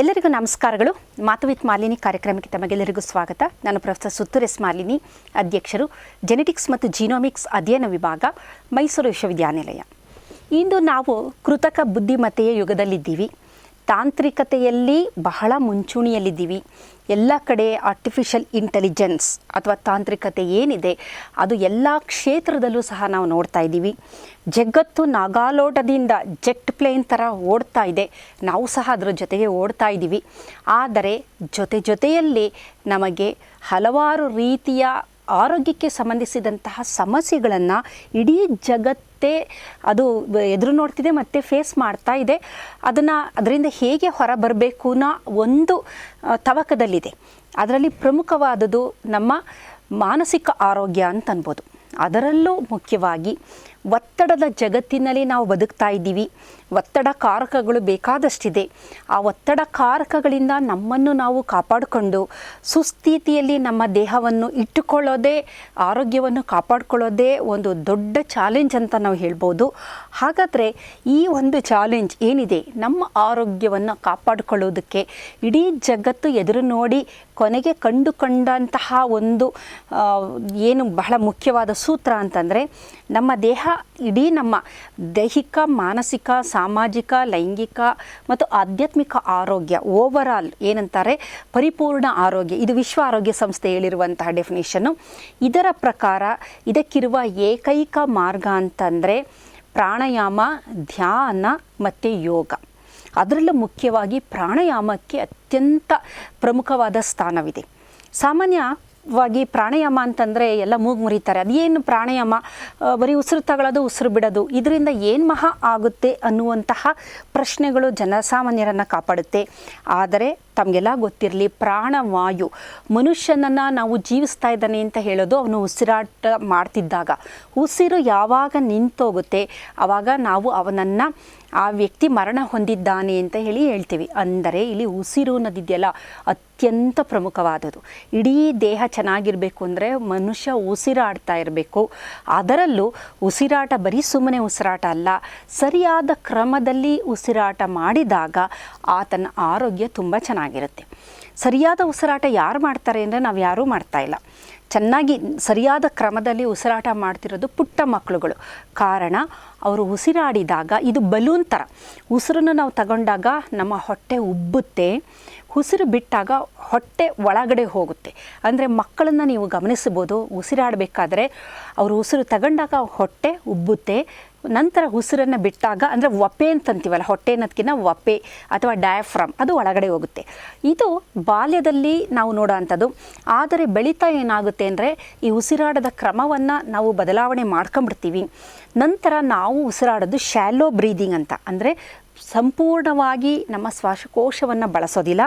ಎಲ್ಲರಿಗೂ ನಮಸ್ಕಾರಗಳು. ಮಾತು ವಿತ್ ಮಾಲಿನಿ ಕಾರ್ಯಕ್ರಮಕ್ಕೆ ತಮಗೆಲ್ಲರಿಗೂ ಸ್ವಾಗತ. ನಾನು ಪ್ರೊಫೆಸರ್ ಸುತ್ತೂರ್ ಮಾಲಿನಿ, ಅಧ್ಯಕ್ಷರು ಜೆನೆಟಿಕ್ಸ್ ಮತ್ತು ಜೀನೋಮಿಕ್ಸ್ ಅಧ್ಯಯನ ವಿಭಾಗ, ಮೈಸೂರು ವಿಶ್ವವಿದ್ಯಾನಿಲಯ. ಇಂದು ನಾವು ಕೃತಕ ಬುದ್ಧಿಮತ್ತೆಯ ಯುಗದಲ್ಲಿದ್ದೀವಿ. ತಾಂತ್ರಿಕತೆಯಲ್ಲಿ ಬಹಳ ಮುಂಚೂಣಿಯಲ್ಲಿದ್ದೀವಿ. ಎಲ್ಲ ಕಡೆ ಆರ್ಟಿಫಿಷಿಯಲ್ ಇಂಟೆಲಿಜೆನ್ಸ್ ಅಥವಾ ತಾಂತ್ರಿಕತೆ ಏನಿದೆ, ಅದು ಎಲ್ಲ ಕ್ಷೇತ್ರದಲ್ಲೂ ಸಹ ನಾವು ನೋಡ್ತಾ ಇದ್ದೀವಿ. ಜಗತ್ತು ನಾಗಾಲೋಟದಿಂದ ಜೆಟ್ ಪ್ಲೇನ್ ಥರ ಓಡ್ತಾ ಇದೆ. ನಾವು ಸಹ ಅದರ ಜೊತೆಗೆ ಓಡ್ತಾ ಇದ್ದೀವಿ. ಆದರೆ ಜೊತೆ ಜೊತೆಯಲ್ಲಿ ನಮಗೆ ಹಲವಾರು ರೀತಿಯ ಆರೋಗ್ಯಕ್ಕೆ ಸಂಬಂಧಿಸಿದಂತಹ ಸಮಸ್ಯೆಗಳನ್ನು ಇಡೀ ಜಗತ್ತೇ ಅದು ಎದುರು ನೋಡ್ತಿದೆ ಮತ್ತು ಫೇಸ್ ಮಾಡ್ತಾ ಇದೆ. ಅದನ್ನು ಅದರಿಂದ ಹೇಗೆ ಹೊರ ಬರಬೇಕು ಅನ್ನೋ ಒಂದು ತವಕದಲ್ಲಿದೆ. ಅದರಲ್ಲಿ ಪ್ರಮುಖವಾದದ್ದು ನಮ್ಮ ಮಾನಸಿಕ ಆರೋಗ್ಯ ಅಂತ ಅನ್ಬೋದು ಅದರಲ್ಲೂ ಮುಖ್ಯವಾಗಿ ಒತ್ತಡದ ಜಗತ್ತಿನಲ್ಲಿ ನಾವು ಬದುಕ್ತಾ ಇದ್ದೀವಿ. ಒತ್ತಡ ಕಾರಕಗಳು ಬೇಕಾದಷ್ಟಿದೆ. ಆ ಒತ್ತಡ ಕಾರಕಗಳಿಂದ ನಮ್ಮನ್ನು ನಾವು ಕಾಪಾಡಿಕೊಂಡು ಸುಸ್ಥಿತಿಯಲ್ಲಿ ನಮ್ಮ ದೇಹವನ್ನು ಇಟ್ಟುಕೊಳ್ಳೋದೇ, ಆರೋಗ್ಯವನ್ನು ಕಾಪಾಡಿಕೊಳ್ಳೋದೇ ಒಂದು ದೊಡ್ಡ ಚಾಲೆಂಜ್ ಅಂತ ನಾವು ಹೇಳ್ಬೋದು. ಹಾಗಾದರೆ ಈ ಒಂದು ಚಾಲೆಂಜ್ ಏನಿದೆ? ನಮ್ಮ ಆರೋಗ್ಯವನ್ನು ಕಾಪಾಡಿಕೊಳ್ಳೋದಕ್ಕೆ ಇಡೀ ಜಗತ್ತು ಎದುರು ನೋಡಿ ಕೊನೆಗೆ ಕಂಡುಕೊಂಡಂತಹ ಒಂದು ಏನು ಬಹಳ ಮುಖ್ಯವಾದ ಸೂತ್ರ ಅಂತಂದರೆ ನಮ್ಮ ದೇಹ ಇಡೀ ನಮ್ಮ ದೈಹಿಕ, ಮಾನಸಿಕ, ಸಾಮಾಜಿಕ, ಲೈಂಗಿಕ ಮತ್ತು ಆಧ್ಯಾತ್ಮಿಕ ಆರೋಗ್ಯ ಓವರಾಲ್ ಏನಂತಾರೆ ಪರಿಪೂರ್ಣ ಆರೋಗ್ಯ. ಇದು ವಿಶ್ವ ಆರೋಗ್ಯ ಸಂಸ್ಥೆ ಹೇಳಿರುವಂತಹ ಡೆಫಿನೇಷನ್ನು ಇದರ ಪ್ರಕಾರ ಇದಕ್ಕಿರುವ ಏಕೈಕ ಮಾರ್ಗ ಅಂತಂದರೆ ಪ್ರಾಣಾಯಾಮ, ಧ್ಯಾನ ಮತ್ತು ಯೋಗ. ಅದರಲ್ಲೂ ಮುಖ್ಯವಾಗಿ ಪ್ರಾಣಾಯಾಮಕ್ಕೆ ಅತ್ಯಂತ ಪ್ರಮುಖವಾದ ಸ್ಥಾನವಿದೆ. ಸಾಮಾನ್ಯವಾಗಿ ಪ್ರಾಣಾಯಾಮ ಅಂತಂದರೆ ಎಲ್ಲ ಮೂಗು ಮುರಿತಾರೆ. ಅದೇನು ಪ್ರಾಣಾಯಾಮ? ಬರೀ ಉಸಿರು ತಗೊಳ್ಳೋದು ಉಸಿರು ಬಿಡೋದು. ಇದರಿಂದ ಏನು ಮಹಾ ಆಗುತ್ತೆ ಅನ್ನುವಂತಹ ಪ್ರಶ್ನೆಗಳು ಜನಸಾಮಾನ್ಯರನ್ನು ಕಾಪಾಡುತ್ತೆ. ಆದರೆ ತಮಗೆಲ್ಲ ಗೊತ್ತಿರಲಿ ಪ್ರಾಣವಾಯು ಮನುಷ್ಯನನ್ನು ನಾವು ಜೀವಿಸ್ತಾ ಇದ್ದಾನೆ ಅಂತ ಹೇಳೋದು ಅವನು ಉಸಿರಾಟ ಮಾಡ್ತಿದ್ದಾಗ. ಉಸಿರು ಯಾವಾಗ ನಿಂತೋಗುತ್ತೆ ಆವಾಗ ನಾವು ಅವನನ್ನು ಆ ವ್ಯಕ್ತಿ ಮರಣ ಹೊಂದಿದ್ದಾನೆ ಅಂತ ಹೇಳಿ ಹೇಳ್ತೀವಿ. ಅಂದರೆ ಇಲ್ಲಿ ಉಸಿರು ಅನ್ನೋದಿದೆಯಲ್ಲ, ಅತ್ಯಂತ ಪ್ರಮುಖವಾದದ್ದು. ಇಡೀ ದೇಹ ಚೆನ್ನಾಗಿರಬೇಕು ಅಂದರೆ ಮನುಷ್ಯ ಉಸಿರಾಡ್ತಾ ಇರಬೇಕು. ಅದರಲ್ಲೂ ಉಸಿರಾಟ ಬರೀ ಸುಮ್ಮನೆ ಉಸಿರಾಟ ಅಲ್ಲ, ಸರಿಯಾದ ಕ್ರಮದಲ್ಲಿ ಉಸಿರಾಟ ಮಾಡಿದಾಗ ಆತನ ಆರೋಗ್ಯ ತುಂಬ ಚೆನ್ನಾಗಿರುತ್ತೆ. ಸರಿಯಾದ ಉಸಿರಾಟ ಯಾರು ಮಾಡ್ತಾರೆ ಅಂದರೆ ನಾವು ಯಾರೂ ಮಾಡ್ತಾ ಇಲ್ಲ. ಚೆನ್ನಾಗಿ ಸರಿಯಾದ ಕ್ರಮದಲ್ಲಿ ಉಸಿರಾಟ ಮಾಡ್ತಿರೋದು ಪುಟ್ಟ ಮಕ್ಕಳುಗಳು ಕಾರಣ, ಅವರು ಉಸಿರಾಡಿದಾಗ ಇದು ಬಲೂನ್ ಥರ ಉಸಿರನ್ನು ನಾವು ತಗೊಂಡಾಗ ನಮ್ಮ ಹೊಟ್ಟೆ ಉಬ್ಬುತ್ತೆ. ಉಸಿರು ಬಿಟ್ಟಾಗ ಹೊಟ್ಟೆ ಒಳಗಡೆ ಹೋಗುತ್ತೆ. ಅಂದರೆ ಮಕ್ಕಳನ್ನು ನೀವು ಗಮನಿಸ್ಬೋದು ಉಸಿರಾಡಬೇಕಾದ್ರೆ ಅವರು ಉಸಿರು ತಗೊಂಡಾಗ ಹೊಟ್ಟೆ ಉಬ್ಬುತ್ತೆ. ನಂತರ ಉಸಿರನ್ನು ಬಿಟ್ಟಾಗ, ಅಂದರೆ ವಪೆ ಅಂತಂತೀವಲ್ಲ, ಹೊಟ್ಟೆ ಅನ್ನೋದಕ್ಕಿಂತ ವಪೆ ಅಥವಾ ಡಯಾಫ್ರಮ್ ಅದು ಒಳಗಡೆ ಹೋಗುತ್ತೆ. ಇದು ಬಾಲ್ಯದಲ್ಲಿ ನಾವು ನೋಡೋವಂಥದ್ದು ಆದರೆ ಬೆಳೀತಾ ಏನಾಗುತ್ತೆ ಅಂದರೆ, ಈ ಉಸಿರಾಡದ ಕ್ರಮವನ್ನು ನಾವು ಬದಲಾವಣೆ ಮಾಡ್ಕೊಂಬಿಡ್ತೀವಿ ನಂತರ ನಾವು ಉಸಿರಾಡೋದು ಶ್ಯಾಲೋ ಬ್ರೀದಿಂಗ್ ಅಂತ. ಅಂದರೆ ಸಂಪೂರ್ಣವಾಗಿ ನಮ್ಮ ಶ್ವಾಸಕೋಶವನ್ನು ಬಳಸೋದಿಲ್ಲ.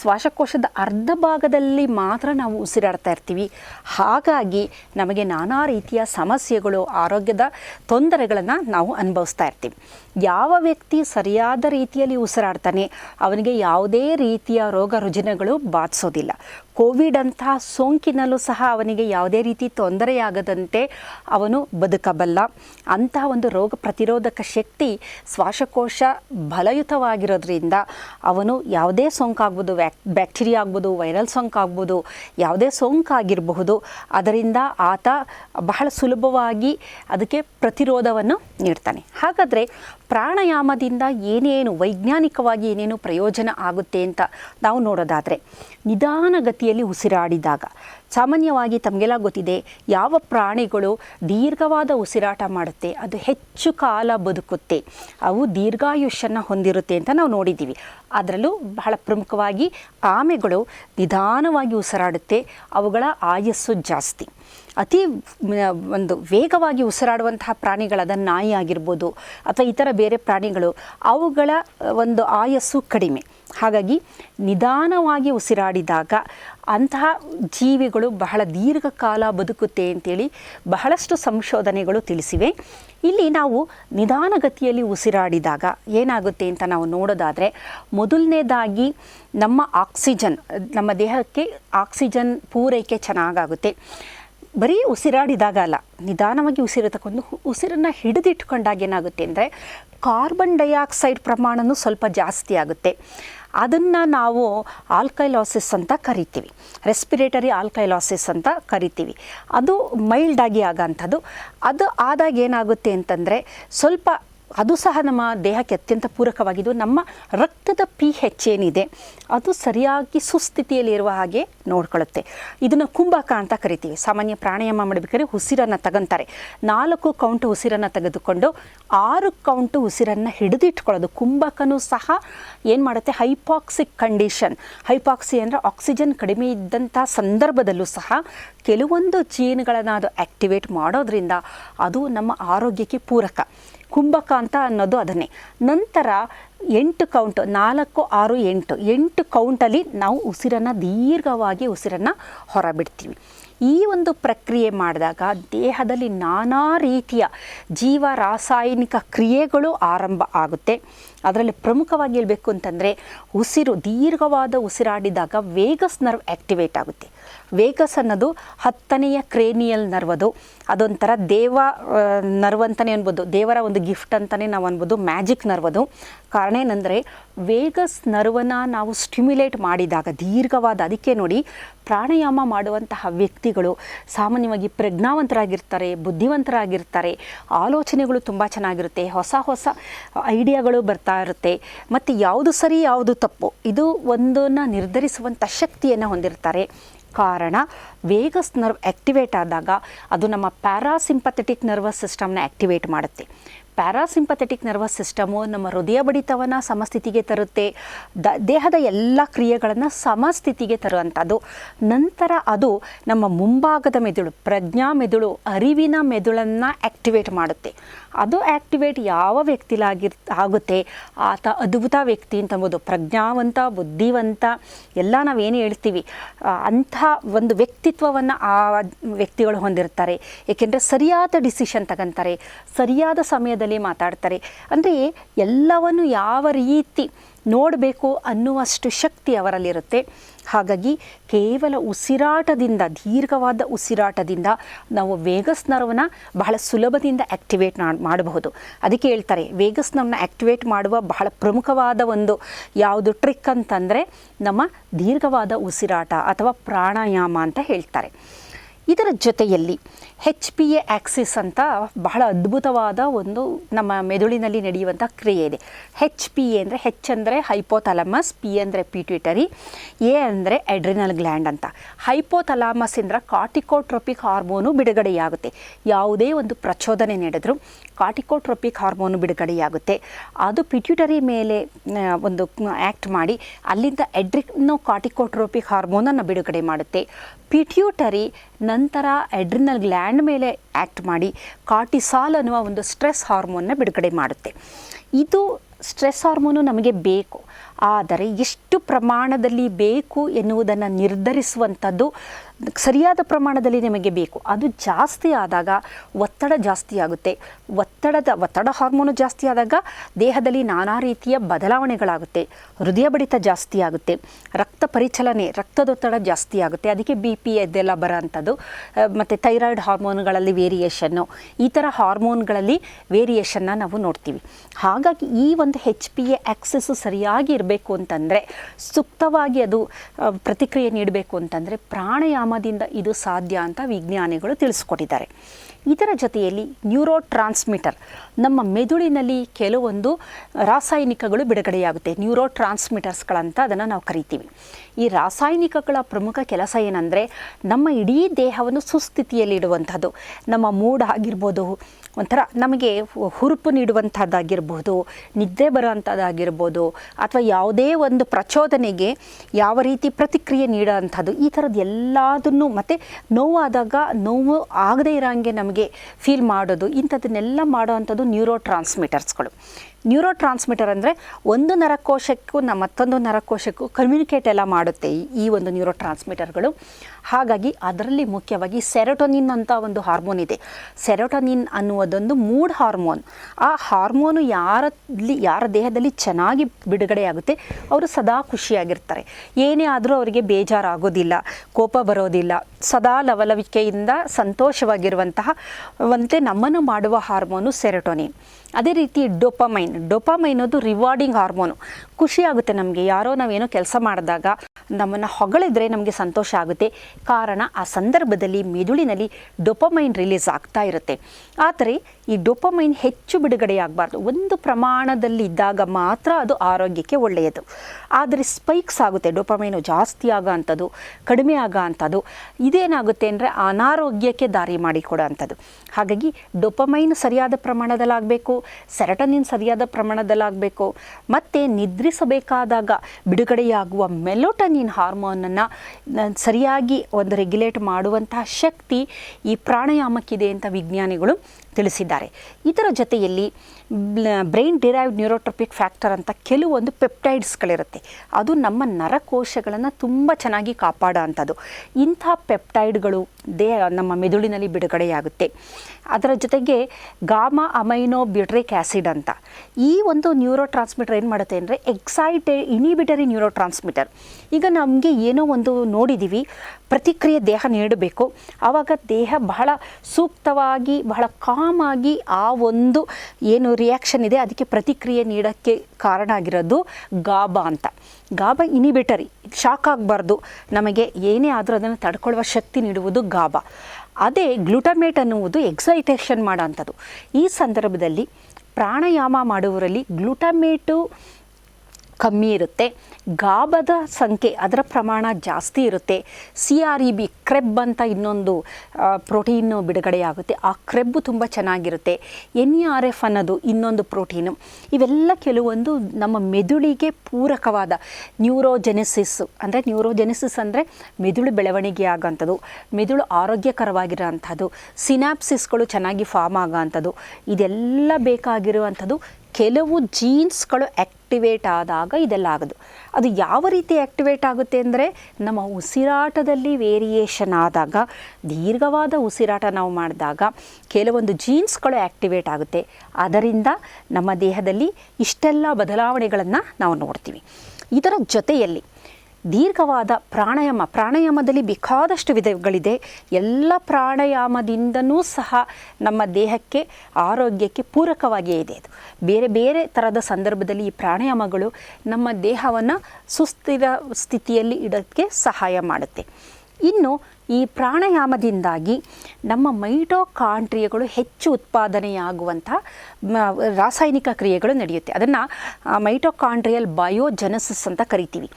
ಶ್ವಾಸಕೋಶದ ಅರ್ಧ ಭಾಗದಲ್ಲಿ ಮಾತ್ರ ನಾವು ಉಸಿರಾಡ್ತಾ ಇರ್ತೀವಿ. ಹಾಗಾಗಿ ನಮಗೆ ನಾನಾ ರೀತಿಯ ಸಮಸ್ಯೆಗಳು, ಆರೋಗ್ಯದ ತೊಂದರೆಗಳನ್ನು ನಾವು ಅನುಭವಿಸ್ತಾ ಇರ್ತೀವಿ. ಯಾವ ವ್ಯಕ್ತಿ ಸರಿಯಾದ ರೀತಿಯಲ್ಲಿ ಉಸಿರಾಡ್ತಾನೆ, ಅವನಿಗೆ ಯಾವುದೇ ರೀತಿಯ ರೋಗ ರುಜಿನಗಳು ಬಾಧಿಸೋದಿಲ್ಲ. ಕೋವಿಡ್ ಅಂತಹ ಸೋಂಕಿನಲ್ಲೂ ಸಹ ಅವನಿಗೆ ಯಾವುದೇ ರೀತಿ ತೊಂದರೆಯಾಗದಂತೆ ಅವನು ಬದುಕಬಲ್ಲ. ಅಂತಹ ಒಂದು ರೋಗ ಪ್ರತಿರೋಧಕ ಶಕ್ತಿ ಶ್ವಾಸಕೋಶ ಬಲಯುತವಾಗಿರೋದ್ರಿಂದ ಅವನು ಯಾವುದೇ ಸೋಂಕಾಗ್ಬೋದು, ವ್ಯಾಕ್, ಬ್ಯಾಕ್ಟೀರಿಯಾ ಆಗ್ಬೋದು, ವೈರಲ್ ಸೋಂಕಾಗ್ಬೋದು, ಯಾವುದೇ ಸೋಂಕಾಗಿರಬಹುದು, ಅದರಿಂದ ಆತ ಬಹಳ ಸುಲಭವಾಗಿ ಅದಕ್ಕೆ ಪ್ರತಿರೋಧವನ್ನು ನೀಡ್ತಾನೆ. ಹಾಗಾದರೆ ಪ್ರಾಣಾಯಾಮದಿಂದ ಏನೇನು, ವೈಜ್ಞಾನಿಕವಾಗಿ ಏನೇನು ಪ್ರಯೋಜನ ಆಗುತ್ತೆ ಅಂತ ನಾವು ನೋಡೋದಾದರೆ, ನಿಧಾನಗತಿಯಲ್ಲಿ ಉಸಿರಾಡಿದಾಗ, ಸಾಮಾನ್ಯವಾಗಿ ತಮಗೆಲ್ಲ ಗೊತ್ತಿದೆ, ಯಾವ ಪ್ರಾಣಿಗಳು ದೀರ್ಘವಾದ ಉಸಿರಾಟ ಮಾಡುತ್ತೆ, ಅದು ಹೆಚ್ಚು ಕಾಲ ಬದುಕುತ್ತೆ, ಅವು ದೀರ್ಘಾಯುಷ್ಯನ ಹೊಂದಿರುತ್ತೆ ಅಂತ ನಾವು ನೋಡಿದ್ದೀವಿ. ಅದರಲ್ಲೂ ಬಹಳ ಪ್ರಮುಖವಾಗಿ ಆಮೆಗಳು ನಿಧಾನವಾಗಿ ಉಸಿರಾಡುತ್ತೆ, ಅವುಗಳ ಆಯಸ್ಸು ಜಾಸ್ತಿ. ಅತಿ ಒಂದು ವೇಗವಾಗಿ ಉಸಿರಾಡುವಂತಹ ಪ್ರಾಣಿಗಳಾದ ನಾಯಿ ಆಗಿರ್ಬೋದು ಅಥವಾ ಇತರ ಬೇರೆ ಪ್ರಾಣಿಗಳು, ಅವುಗಳ ಒಂದು ಆಯಸ್ಸು ಕಡಿಮೆ. ಹಾಗಾಗಿ ನಿಧಾನವಾಗಿ ಉಸಿರಾಡಿದಾಗ ಅಂತಹ ಜೀವಿಗಳು ಬಹಳ ದೀರ್ಘಕಾಲ ಬದುಕುತ್ತೆ ಅಂತೇಳಿ ಬಹಳಷ್ಟು ಸಂಶೋಧನೆಗಳು ತಿಳಿಸಿವೆ. ಇಲ್ಲಿ ನಾವು ನಿಧಾನಗತಿಯಲ್ಲಿ ಉಸಿರಾಡಿದಾಗ ಏನಾಗುತ್ತೆ ಅಂತ ನಾವು ನೋಡೋದಾದರೆ, ಮೊದಲನೇದಾಗಿ ನಮ್ಮ ಆಕ್ಸಿಜನ್, ನಮ್ಮ ದೇಹಕ್ಕೆ ಆಕ್ಸಿಜನ್ ಪೂರೈಕೆ ಚೆನ್ನಾಗಾಗುತ್ತೆ. ಬರೀ ಉಸಿರಾಡಿದಾಗ ಅಲ್ಲ, ನಿಧಾನವಾಗಿ ಉಸಿರು ತಗೊಂಡು ಉಸಿರನ್ನು ಹಿಡಿದಿಟ್ಕೊಂಡಾಗ ಏನಾಗುತ್ತೆ ಅಂದರೆ ಕಾರ್ಬನ್ ಡೈಆಕ್ಸೈಡ್ ಪ್ರಮಾಣನೂ ಸ್ವಲ್ಪ ಜಾಸ್ತಿ ಆಗುತ್ತೆ. ಅದನ್ನು ನಾವು ಆಲ್ಕೈಲಾಸಿಸ್ ಅಂತ ಕರಿತೀವಿ. ರೆಸ್ಪಿರೇಟರಿ ಆಲ್ಕೈಲಾಸಿಸ್ ಅಂತ ಕರಿತೀವಿ. ಅದು ಮೈಲ್ಡಾಗಿ ಆಗೋಂಥದ್ದು. ಅದು ಆದಾಗ ಏನಾಗುತ್ತೆ ಅಂತಂದರೆ ಸ್ವಲ್ಪ ಅದು ಸಹ ನಮ್ಮ ದೇಹಕ್ಕೆ ಅತ್ಯಂತ ಪೂರಕವಾಗಿದ್ದು ನಮ್ಮ ರಕ್ತದ ಪಿ ಹೆಚ್ ಏನಿದೆ, ಅದು ಸರಿಯಾಗಿ ಸುಸ್ಥಿತಿಯಲ್ಲಿರುವ ಹಾಗೆ ನೋಡ್ಕೊಳ್ಳುತ್ತೆ. ಇದನ್ನು ಕುಂಭಕ ಅಂತ ಕರಿತೀವಿ. ಸಾಮಾನ್ಯ ಪ್ರಾಣಾಯಾಮ ಮಾಡಬೇಕಾದ್ರೆ ಉಸಿರನ್ನು ತಗೊಂತಾರೆ. ನಾಲ್ಕು ಕೌಂಟ್ ಉಸಿರನ್ನು ತೆಗೆದುಕೊಂಡು ಆರು ಕೌಂಟು ಉಸಿರನ್ನು ಹಿಡಿದಿಟ್ಕೊಳ್ಳೋದು. ಕುಂಭಕನೂ ಸಹ ಏನು ಮಾಡುತ್ತೆ? Hypoxic condition. ಹೈಪಾಕ್ಸಿ ಅಂದರೆ ಆಕ್ಸಿಜನ್ ಕಡಿಮೆ ಇದ್ದಂಥ ಸಂದರ್ಭದಲ್ಲೂ ಸಹ ಕೆಲವೊಂದು ಜೀನ್ಗಳನ್ನು ಅದು ಆ್ಯಕ್ಟಿವೇಟ್ ಮಾಡೋದ್ರಿಂದ ಅದು ನಮ್ಮ ಆರೋಗ್ಯಕ್ಕೆ ಪೂರಕ. ಕುಂಭಕ ಅಂತ ಅನ್ನೋದು ಅದನ್ನೇ. ನಂತರ ಎಂಟು ಕೌಂಟ್ ನಾಲ್ಕು, ಆರು, ಎಂಟು. ಎಂಟು ಕೌಂಟಲ್ಲಿ ನಾವು ಉಸಿರನ್ನು ದೀರ್ಘವಾಗಿ ಉಸಿರನ್ನು ಹೊರಬಿಡ್ತೀವಿ. ಈ ಒಂದು ಪ್ರಕ್ರಿಯೆ ಮಾಡಿದಾಗ ದೇಹದಲ್ಲಿ ನಾನಾ ರೀತಿಯ ಜೀವ ರಾಸಾಯನಿಕ ಕ್ರಿಯೆಗಳು ಆರಂಭ ಆಗುತ್ತೆ. ಅದರಲ್ಲಿ ಪ್ರಮುಖವಾಗಿ ಹೇಳಬೇಕು ಅಂತಂದರೆ ಉಸಿರು ದೀರ್ಘವಾದ ಉಸಿರಾಡಿದಾಗ ವೇಗಸ್ ನರ್ವ್ ಆ್ಯಕ್ಟಿವೇಟ್ ಆಗುತ್ತೆ. ವೇಗಸ್ ಅನ್ನೋದು ಹತ್ತನೆಯ ಕ್ರೇನಿಯಲ್ ನರ್ವ್ ಅದು ಅದೊಂಥರ ದೇವ ನರ್ವ್ ಅಂತಲೇ ಅನ್ಬೋದು. ದೇವರ ಒಂದು ಗಿಫ್ಟ್ ಅಂತಲೇ ನಾವು ಅನ್ಬೋದು. ಮ್ಯಾಜಿಕ್ ನರ್ವ್ ಅದು ಕಾರಣ ಏನಂದರೆ, ವೇಗಸ್ ನರ್ವನ ನಾವು ಸ್ಟಿಮ್ಯುಲೇಟ್ ಮಾಡಿದಾಗ, ದೀರ್ಘವಾದ ಅದಕ್ಕೆ ನೋಡಿ ಪ್ರಾಣಾಯಾಮ ಮಾಡುವಂತಹ ವ್ಯಕ್ತಿಗಳು ಸಾಮಾನ್ಯವಾಗಿ ಪ್ರಜ್ಞಾವಂತರಾಗಿರ್ತಾರೆ, ಬುದ್ಧಿವಂತರಾಗಿರ್ತಾರೆ. ಆಲೋಚನೆಗಳು ತುಂಬ ಚೆನ್ನಾಗಿರುತ್ತೆ. ಹೊಸ ಹೊಸ ಐಡಿಯಾಗಳು ಬರ್ತಾ ಇರುತ್ತೆ. ಮತ್ತು ಯಾವುದು ಸರಿ, ಯಾವುದು ತಪ್ಪು, ಇದು ಒಂದನ್ನು ನಿರ್ಧರಿಸುವಂಥ ಶಕ್ತಿಯನ್ನು ಹೊಂದಿರ್ತಾರೆ. ಕಾರಣ ವೇಗಸ್ ನರ್ವ್ ಆ್ಯಕ್ಟಿವೇಟ್ ಆದಾಗ ಅದು ನಮ್ಮ ಪ್ಯಾರಾಸಿಂಪಥೆಟಿಕ್ ನರ್ವಸ್ ಸಿಸ್ಟಮ್ನ ಆಕ್ಟಿವೇಟ್ ಮಾಡುತ್ತೆ. ಪ್ಯಾರಾಸಿಂಪಥೆಟಿಕ್ ನರ್ವಸ್ ಸಿಸ್ಟಮು ನಮ್ಮ ಹೃದಯ ಬಡಿತವನ್ನು ಸಮಸ್ಥಿತಿಗೆ ತರುತ್ತೆ. ದ, ದೇಹದ ಎಲ್ಲ ಕ್ರಿಯೆಗಳನ್ನು ಸಮಸ್ಥಿತಿಗೆ ತರುವಂಥದ್ದು. ನಂತರ ಅದು ನಮ್ಮ ಮುಂಭಾಗದ ಮೆದುಳು, ಪ್ರಜ್ಞಾ ಮೆದುಳು, ಅರಿವಿನ ಮೆದುಳನ್ನು ಆ್ಯಕ್ಟಿವೇಟ್ ಮಾಡುತ್ತೆ. ಅದು ಆ್ಯಕ್ಟಿವೇಟ್ ಯಾವ ವ್ಯಕ್ತಿಲಾಗಿರ್, ಆಗುತ್ತೆ? ಆತ ಅದ್ಭುತ ವ್ಯಕ್ತಿ ಅಂತಂಬೋದು, ಪ್ರಜ್ಞಾವಂತ, ಬುದ್ಧಿವಂತ, ಎಲ್ಲ ನಾವೇನು ಹೇಳ್ತೀವಿ? ಅಂಥ ಒಂದು ವ್ಯಕ್ತಿತ್ವವನ್ನು ಆ ವ್ಯಕ್ತಿಗಳು ಹೊಂದಿರ್ತಾರೆ. ಏಕೆಂದರೆ ಸರಿಯಾದ ಡಿಸಿಷನ್ ತಗೊಂತಾರೆ. ಸರಿಯಾದ ಸಮಯದಲ್ಲಿ ಮಾತಾಡ್ತಾರೆ. ಅಂದರೆ ಎಲ್ಲವನ್ನು ಯಾವ ರೀತಿ ನೋಡಬೇಕು ಅನ್ನುವಷ್ಟು ಶಕ್ತಿ ಅವರಲ್ಲಿರುತ್ತೆ. ಹಾಗಾಗಿ ಕೇವಲ ಉಸಿರಾಟದಿಂದ, ದೀರ್ಘವಾದ ಉಸಿರಾಟದಿಂದ ನಾವು ವೇಗಸ್ ನರ್ವನ್ನ ಬಹಳ ಸುಲಭದಿಂದ ಆ್ಯಕ್ಟಿವೇಟ್ ಮಾಡಬಹುದು. ಅದಕ್ಕೆ ಹೇಳ್ತಾರೆ, ವೇಗಸ್ ನರ್ವನ್ನ ಆ್ಯಕ್ಟಿವೇಟ್ ಮಾಡುವ ಬಹಳ ಪ್ರಮುಖವಾದ ಒಂದು ಯಾವುದು ಟ್ರಿಕ್ ಅಂತಂದರೆ ನಮ್ಮ ದೀರ್ಘವಾದ ಉಸಿರಾಟ ಅಥವಾ ಪ್ರಾಣಾಯಾಮ ಅಂತ ಹೇಳ್ತಾರೆ. ಇದರ ಜೊತೆಯಲ್ಲಿ ಹೆಚ್ ಪಿ ಎ ಆಕ್ಸಿಸ್ ಅಂತ ಬಹಳ ಅದ್ಭುತವಾದ ಒಂದು ನಮ್ಮ ಮೆದುಳಿನಲ್ಲಿ ನಡೆಯುವಂಥ ಕ್ರಿಯೆ ಇದೆ. ಹೆಚ್ ಪಿ ಎ ಅಂದರೆ ಹೆಚ್ ಅಂದರೆ ಹೈಪೋಥಲಮಸ್ ಪಿ ಅಂದರೆ ಪಿಟ್ಯೂಟರಿ ಎ ಅಂದರೆ ಅಡ್ರಿನಲ್ ಗ್ಲ್ಯಾಂಡ್ ಅಂತ. ಹೈಪೋಥಲಾಮಸ್ ಇಂದ ಕಾರ್ಟಿಕೋಟ್ರೋಪಿಕ್ ಹಾರ್ಮೋನು ಬಿಡುಗಡೆಯಾಗುತ್ತೆ. ಯಾವುದೇ ಒಂದು ಪ್ರಚೋದನೆ ನಡೆದರೂ ಕಾರ್ಟಿಕೋಟ್ರೋಪಿಕ್ ಹಾರ್ಮೋನು ಬಿಡುಗಡೆಯಾಗುತ್ತೆ. ಅದು ಪಿಟ್ಯೂಟರಿ ಮೇಲೆ ಒಂದು ಆ್ಯಕ್ಟ್ ಮಾಡಿ ಅಲ್ಲಿಂದ ಎಡ್ರಿನೋ ಕಾರ್ಟಿಕೋಟ್ರೋಪಿಕ್ ಹಾರ್ಮೋನನ್ನು ಬಿಡುಗಡೆ ಮಾಡುತ್ತೆ. ಪಿಟ್ಯೂಟರಿ ನಂತರ ಎಡ್ರಿನಲ್ ಗ್ಲ್ಯಾಂಡ್ ಮೇಲೆ ಆ್ಯಕ್ಟ್ ಮಾಡಿ ಕಾಟಿಸಾಲ್ ಅನ್ನುವ ಒಂದು ಸ್ಟ್ರೆಸ್ ಹಾರ್ಮೋನ್ನ ಬಿಡುಗಡೆ ಮಾಡುತ್ತೆ. ಇದು ಸ್ಟ್ರೆಸ್ ಹಾರ್ಮೋನು ನಮಗೆ ಬೇಕು. ಆದರೆ ಎಷ್ಟು ಪ್ರಮಾಣದಲ್ಲಿ ಬೇಕು ಎನ್ನುವುದನ್ನು ನಿರ್ಧರಿಸುವಂಥದ್ದು ಸರಿಯಾದ ಪ್ರಮಾಣದಲ್ಲಿ ನಿಮಗೆ ಬೇಕು. ಅದು ಜಾಸ್ತಿ ಆದಾಗ ಒತ್ತಡ ಜಾಸ್ತಿ ಆಗುತ್ತೆ. ಒತ್ತಡದ, ಒತ್ತಡ ಹಾರ್ಮೋನು ಜಾಸ್ತಿ ಆದಾಗ ದೇಹದಲ್ಲಿ ನಾನಾ ರೀತಿಯ ಬದಲಾವಣೆಗಳಾಗುತ್ತೆ. ಹೃದಯ ಬಡಿತ ಜಾಸ್ತಿ ಆಗುತ್ತೆ. ರಕ್ತ ಪರಿಚಲನೆ, ರಕ್ತದೊತ್ತಡ ಜಾಸ್ತಿ ಆಗುತ್ತೆ. ಅದಕ್ಕೆ ಬಿ ಪಿ ಇದೆಲ್ಲ ಬರೋಂಥದ್ದು. ಮತ್ತು ಥೈರಾಯ್ಡ್ ಹಾರ್ಮೋನ್ಗಳಲ್ಲಿ ವೇರಿಯೇಷನ್ನು, ಈ ಥರ ಹಾರ್ಮೋನ್ಗಳಲ್ಲಿ ವೇರಿಯೇಷನ್ನ ನಾವು ನೋಡ್ತೀವಿ. ಹಾಗಾಗಿ ಈ ಒಂದು ಹೆಚ್ ಪಿ ಎ ಆಕ್ಸಸ್ಸು ಸರಿಯಾಗಿ ಇರಬೇಕು ಅಂತಂದರೆ, ಸೂಕ್ತವಾಗಿ ಅದು ಪ್ರತಿಕ್ರಿಯೆ ನೀಡಬೇಕು ಅಂತಂದರೆ ಪ್ರಾಣಾಯಾಮದಿಂದ ಇದು ಸಾಧ್ಯ ಅಂತ ವಿಜ್ಞಾನಿಗಳು ತಿಳಿಸ್ಕೊಟ್ಟಿದ್ದಾರೆ. ಇದರ ಜೊತೆಯಲ್ಲಿ ನ್ಯೂರೋ ಟ್ರಾನ್ಸ್ಮಿಟರ್ ನಮ್ಮ ಮೆದುಳಿನಲ್ಲಿ ಕೆಲವೊಂದು ರಾಸಾಯನಿಕಗಳು ಬಿಡುಗಡೆಯಾಗುತ್ತೆ. ನ್ಯೂರೋ ಟ್ರಾನ್ಸ್ಮಿಟರ್ಸ್ಗಳಂತ ಅದನ್ನು ನಾವು ಕರಿತೀವಿ. ಈ ರಾಸಾಯನಿಕಗಳ ಪ್ರಮುಖ ಕೆಲಸ ಏನಂದರೆ, ನಮ್ಮ ಇಡೀ ದೇಹವನ್ನು ಸುಸ್ಥಿತಿಯಲ್ಲಿಡುವಂಥದ್ದು. ನಮ್ಮ ಮೂಡ್ ಆಗಿರ್ಬೋದು ಒಂಥರ ನಮಗೆ ಹುರುಪು ನೀಡುವಂಥದ್ದಾಗಿರ್ಬೋದು ನಿದ್ದೆ ಬರೋವಂಥದ್ದಾಗಿರ್ಬೋದು, ಅಥವಾ ಯಾವುದೇ ಒಂದು ಪ್ರಚೋದನೆಗೆ ಯಾವ ರೀತಿ ಪ್ರತಿಕ್ರಿಯೆ ನೀಡೋವಂಥದ್ದು, ಈ ಥರದ್ದು ಎಲ್ಲದನ್ನು ಮತ್ತು ನೋವಾದಾಗ, ನೋವು ಆಗದೇ ಇರೋಂಗೆ ನಮಗೆ ಫೀಲ್ ಮಾಡೋದು, ಇಂಥದ್ದನ್ನೆಲ್ಲ ಮಾಡೋವಂಥದ್ದು ನ್ಯೂರೋ ಟ್ರಾನ್ಸ್ಮಿಟರ್ಸ್ಗಳು ನ್ಯೂರೋ ಟ್ರಾನ್ಸ್ಮಿಟರ್ ಅಂದರೆ ಒಂದು ನರಕೋಶಕ್ಕೂ ನಮ್ಮ ಮತ್ತೊಂದು ನರಕೋಶಕ್ಕೂ ಕಮ್ಯುನಿಕೇಟ್ ಎಲ್ಲ ಮಾಡುತ್ತೆ ಈ- ಒಂದು ನ್ಯೂರೋ ಟ್ರಾನ್ಸ್ಮಿಟರ್ಗಳು ಹಾಗಾಗಿ ಅದರಲ್ಲಿ ಮುಖ್ಯವಾಗಿ ಸೆರೋಟೋನಿನ್ ಅಂತ ಒಂದು ಹಾರ್ಮೋನ್ ಇದೆ. ಸೆರೋಟೋನಿನ್ ಅನ್ನುವುದೊಂದು ಮೂಡ್ ಹಾರ್ಮೋನ್. ಆ ಹಾರ್ಮೋನು ಯಾರಲ್ಲಿ, ಯಾರ ದೇಹದಲ್ಲಿ ಚೆನ್ನಾಗಿ ಬಿಡುಗಡೆಯಾಗುತ್ತೆ ಅವರು ಸದಾ ಖುಷಿಯಾಗಿರ್ತಾರೆ. ಏನೇ ಆದರೂ ಅವರಿಗೆ ಬೇಜಾರಾಗೋದಿಲ್ಲ, ಕೋಪ ಬರೋದಿಲ್ಲ, ಸದಾ ಲವಲವಿಕೆಯಿಂದ ಸಂತೋಷವಾಗಿರುವಂತಹ ಒಂತೆ ನಮ್ಮನ್ನು ಮಾಡುವ ಹಾರ್ಮೋನು ಸೆರೋಟೋನಿನ್. ಅದೇ ರೀತಿ ಡೊಪಮೈನ್ ಡೊಪಮೈನ್ ಅದು ರಿವಾರ್ಡಿಂಗ್ ಹಾರ್ಮೋನು. ಖುಷಿಯಾಗುತ್ತೆ ನಮಗೆ. ಯಾರೋ ನಾವೇನೋ ಕೆಲಸ ಮಾಡಿದಾಗ ನಮ್ಮನ್ನು ಹೊಗಳಿದ್ರೆ ನಮಗೆ ಸಂತೋಷ ಆಗುತ್ತೆ. ಕಾರಣ ಆ ಸಂದರ್ಭದಲ್ಲಿ ಮೆದುಳಿನಲ್ಲಿ ಡೊಪಮೈನ್ ರಿಲೀಸ್ ಆಗ್ತಾ ಇರುತ್ತೆ. ಆದರೆ ಈ ಡೊಪಮೈನ್ ಹೆಚ್ಚು ಬಿಡುಗಡೆಯಾಗಬಾರ್ದು. ಒಂದು ಪ್ರಮಾಣದಲ್ಲಿ ಇದ್ದಾಗ ಮಾತ್ರ ಅದು ಆರೋಗ್ಯಕ್ಕೆ ಒಳ್ಳೆಯದು. ಆದರೆ ಸ್ಪೈಕ್ಸ್ ಆಗುತ್ತೆ. ಡೊಪಮೈನು ಜಾಸ್ತಿ ಆಗೋ ಅಂಥದ್ದು ಕಡಿಮೆ ಆಗೋ ಅಂಥದ್ದು ಇದೇನಾಗುತ್ತೆ ಅಂದರೆ ಅನಾರೋಗ್ಯಕ್ಕೆ ದಾರಿ ಮಾಡಿಕೊಡೋ ಅಂಥದ್ದು ಹಾಗಾಗಿ ಡೊಪಮೈನ್ ಸರಿಯಾದ ಪ್ರಮಾಣದಲ್ಲಾಗಬೇಕು, ಸೆರಟನಿನ್ ಸರಿಯಾದ ಪ್ರಮಾಣದಲ್ಲಾಗಬೇಕು, ಮತ್ತು ನಿದ್ರಿಸಬೇಕಾದಾಗ ಬಿಡುಗಡೆಯಾಗುವ ಮೆಲೋಟನಿನ್ ಹಾರ್ಮೋನನ್ನು ಸರಿಯಾಗಿ ಒಂದು ರೆಗ್ಯುಲೇಟ್ ಮಾಡುವಂತಹ ಶಕ್ತಿ ಈ ಪ್ರಾಣಾಯಾಮಕ್ಕಿದೆ ಅಂತ ವಿಜ್ಞಾನಿಗಳು ತಿಳಿಸಿದ್ದಾರೆ. ಇದರ ಜೊತೆಯಲ್ಲಿ ಬ್ರೈನ್ ಡಿರೈವ್ಡ್ ನ್ಯೂರೋಟ್ರಪಿಕ್ ಫ್ಯಾಕ್ಟರ್ ಅಂತ ಕೆಲವೊಂದು ಪೆಪ್ಟೈಡ್ಸ್ಗಳಿರುತ್ತೆ. ಅದು ನಮ್ಮ ನರಕೋಶಗಳನ್ನು ತುಂಬ ಚೆನ್ನಾಗಿ ಕಾಪಾಡೋ ಅಂಥದ್ದು ಇಂಥ ಪೆಪ್ಟೈಡ್ಗಳು ದೇಹ ನಮ್ಮ ಮೆದುಳಿನಲ್ಲಿ ಬಿಡುಗಡೆಯಾಗುತ್ತೆ. ಅದರ ಜೊತೆಗೆ ಗಾಮಾ ಅಮೈನೋ ಬ್ಯೂಟ್ರಿಕ್ ಆ್ಯಸಿಡ್ ಅಂತ. ಈ ಒಂದು ನ್ಯೂರೋ ಟ್ರಾನ್ಸ್ಮಿಟರ್ ಏನು ಮಾಡುತ್ತೆ ಅಂದರೆ ಎಕ್ಸೈಟೆ ಇನಿಬಿಟರಿ ನ್ಯೂರೋ ಟ್ರಾನ್ಸ್ಮಿಟರ್ ಈಗ ನಮಗೆ ಏನೋ ಒಂದು ನೋಡಿದ್ದೀವಿ ಪ್ರತಿಕ್ರಿಯೆ ದೇಹ ನೀಡಬೇಕು. ಆವಾಗ ದೇಹ ಬಹಳ ಸೂಕ್ತವಾಗಿ, ಬಹಳ ಕಾಮಾಗಿ ಆ ಒಂದು ಏನು ರಿಯಾಕ್ಷನ್ ಇದೆ. ಅದಕ್ಕೆ ಪ್ರತಿಕ್ರಿಯೆ ನೀಡೋಕ್ಕೆ ಕಾರಣ ಆಗಿರೋದು ಗಾಬಾ ಅಂತ. ಗಾಬಾ ಇನಿಬಿಟರಿ ಶಾಕ್ ಆಗಬಾರ್ದು. ನಮಗೆ ಏನೇ ಆದರೂ ಅದನ್ನು ತಡ್ಕೊಳ್ಳುವ ಶಕ್ತಿ ನೀಡುವುದು ಗಾಬಾ. ಅದೇ ಗ್ಲುಟಮೇಟ್ ಅನ್ನುವುದು ಎಕ್ಸೈಟೇಷನ್ ಮಾಡೋ ಅಂಥದ್ದು. ಈ ಸಂದರ್ಭದಲ್ಲಿ ಪ್ರಾಣಾಯಾಮ ಮಾಡುವವರಲ್ಲಿ ಗ್ಲುಟಮೇಟು ಕಮ್ಮಿ ಇರುತ್ತೆ. ಗಾಬದ ಸಂಖ್ಯೆ ಅದರ ಪ್ರಮಾಣ ಜಾಸ್ತಿ ಇರುತ್ತೆ. C R E B CREB ಅಂತ ಇನ್ನೊಂದು ಪ್ರೋಟೀನು ಬಿಡುಗಡೆಯಾಗುತ್ತೆ. ಆ ಕ್ರೆಬ್ಬು ತುಂಬ ಚೆನ್ನಾಗಿರುತ್ತೆ. ಎನ್ ಇ ಆರ್ ಎಫ್ ಅನ್ನೋದು ಇನ್ನೊಂದು ಪ್ರೋಟೀನು. ಇವೆಲ್ಲ ಕೆಲವೊಂದು ನಮ್ಮ ಮೆದುಳಿಗೆ ಪೂರಕವಾದ ನ್ಯೂರೋಜೆನೆಸಿಸ್, ಅಂದರೆ ನ್ಯೂರೋಜೆನೆಸಿಸ್ ಅಂದರೆ ಮೆದುಳು ಬೆಳವಣಿಗೆ ಆಗೋಂಥದ್ದು, ಮೆದುಳು ಆರೋಗ್ಯಕರವಾಗಿರೋ ಅಂಥದ್ದು ಸಿನಾಪ್ಸಿಸ್ಗಳು ಚೆನ್ನಾಗಿ ಫಾರ್ಮ್ ಆಗೋ ಅಂಥದ್ದು ಇದೆಲ್ಲ ಬೇಕಾಗಿರುವಂಥದ್ದು ಕೆಲವು ಜೀನ್ಸ್ಗಳು ಆ್ಯಕ್ಟಿವೇಟ್ ಆದಾಗ ಇದೆಲ್ಲ ಆಗೋದು. ಅದು ಯಾವ ರೀತಿ ಆ್ಯಕ್ಟಿವೇಟ್ ಆಗುತ್ತೆ ಅಂದರೆ ನಮ್ಮ ಉಸಿರಾಟದಲ್ಲಿ ವೇರಿಯೇಷನ್ ಆದಾಗ, ದೀರ್ಘವಾದ ಉಸಿರಾಟ ನಾವು ಮಾಡಿದಾಗ ಕೆಲವೊಂದು ಜೀನ್ಸ್ಗಳು ಆ್ಯಕ್ಟಿವೇಟ್ ಆಗುತ್ತೆ. ಅದರಿಂದ ನಮ್ಮ ದೇಹದಲ್ಲಿ ಇಷ್ಟೆಲ್ಲ ಬದಲಾವಣೆಗಳನ್ನು ನಾವು ನೋಡ್ತೀವಿ. ಇದರ ಜೊತೆಯಲ್ಲಿ ದೀರ್ಘವಾದ ಪ್ರಾಣಾಯಾಮ. ಪ್ರಾಣಾಯಾಮದಲ್ಲಿ ಬೇಕಾದಷ್ಟು ವಿಧಗಳಿದೆ. ಎಲ್ಲ ಪ್ರಾಣಾಯಾಮದಿಂದನೂ ಸಹ ನಮ್ಮ ದೇಹಕ್ಕೆ, ಆರೋಗ್ಯಕ್ಕೆ ಪೂರಕವಾಗಿಯೇ ಇದೆ ಅದು. ಬೇರೆ ಬೇರೆ ಥರದ ಸಂದರ್ಭದಲ್ಲಿ ಈ ಪ್ರಾಣಾಯಾಮಗಳು ನಮ್ಮ ದೇಹವನ್ನು ಸುಸ್ಥಿರ ಸ್ಥಿತಿಯಲ್ಲಿ ಇಡೋಕ್ಕೆ ಸಹಾಯ ಮಾಡುತ್ತೆ. ಇನ್ನು ಈ ಪ್ರಾಣಾಯಾಮದಿಂದಾಗಿ ನಮ್ಮ ಮೈಟೋಕಾಂಟ್ರಿಯಗಳು ಹೆಚ್ಚು ಉತ್ಪಾದನೆಯಾಗುವಂಥ ರಾಸಾಯನಿಕ ಕ್ರಿಯೆಗಳು ನಡೆಯುತ್ತೆ. ಅದನ್ನು ಮೈಟೋಕಾಂಟ್ರಿಯಲ್ ಬಯೋಜೆನಸಿಸ್ ಅಂತ ಕರಿತೀವಿ.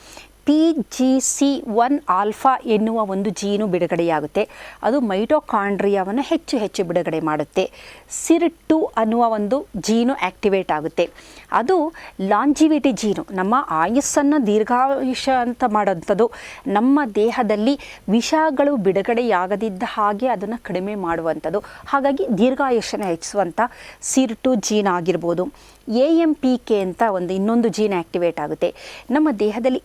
P G C one alpha ಎನ್ನುವ ಒಂದು ಜೀನು ಬಿಡುಗಡೆಯಾಗುತ್ತೆ. ಅದು ಮೈಟೋಕಾಂಡ್ರಿಯಾವನ್ನು ಹೆಚ್ಚು ಹೆಚ್ಚು ಬಿಡುಗಡೆ ಮಾಡುತ್ತೆ. ಸಿರ್ ಟು ಅನ್ನುವ ಒಂದು ಜೀನು ಆ್ಯಕ್ಟಿವೇಟ್ ಆಗುತ್ತೆ. ಅದು ಲಾಂಜಿವಿಟಿ ಜೀನು ನಮ್ಮ ಆಯುಸ್ಸನ್ನು ದೀರ್ಘಾಯುಷ ಅಂತ ಮಾಡೋಂಥದ್ದು ನಮ್ಮ ದೇಹದಲ್ಲಿ ವಿಷಗಳು ಬಿಡುಗಡೆಯಾಗದಿದ್ದ ಹಾಗೆ ಅದನ್ನು ಕಡಿಮೆ ಮಾಡುವಂಥದ್ದು. ಹಾಗಾಗಿ ದೀರ್ಘಾಯುಷ್ಯನ ಹೆಚ್ಚಿಸುವಂಥ ಸಿರ್ ಟು ಜೀನ್ ಆಗಿರ್ಬೋದು. ಎ ಎಂ ಪಿ ಕೆ ಅಂತ ಒಂದು ಇನ್ನೊಂದು ಜೀನ್ ಆ್ಯಕ್ಟಿವೇಟ್ ಆಗುತ್ತೆ. ನಮ್ಮ ದೇಹದಲ್ಲಿ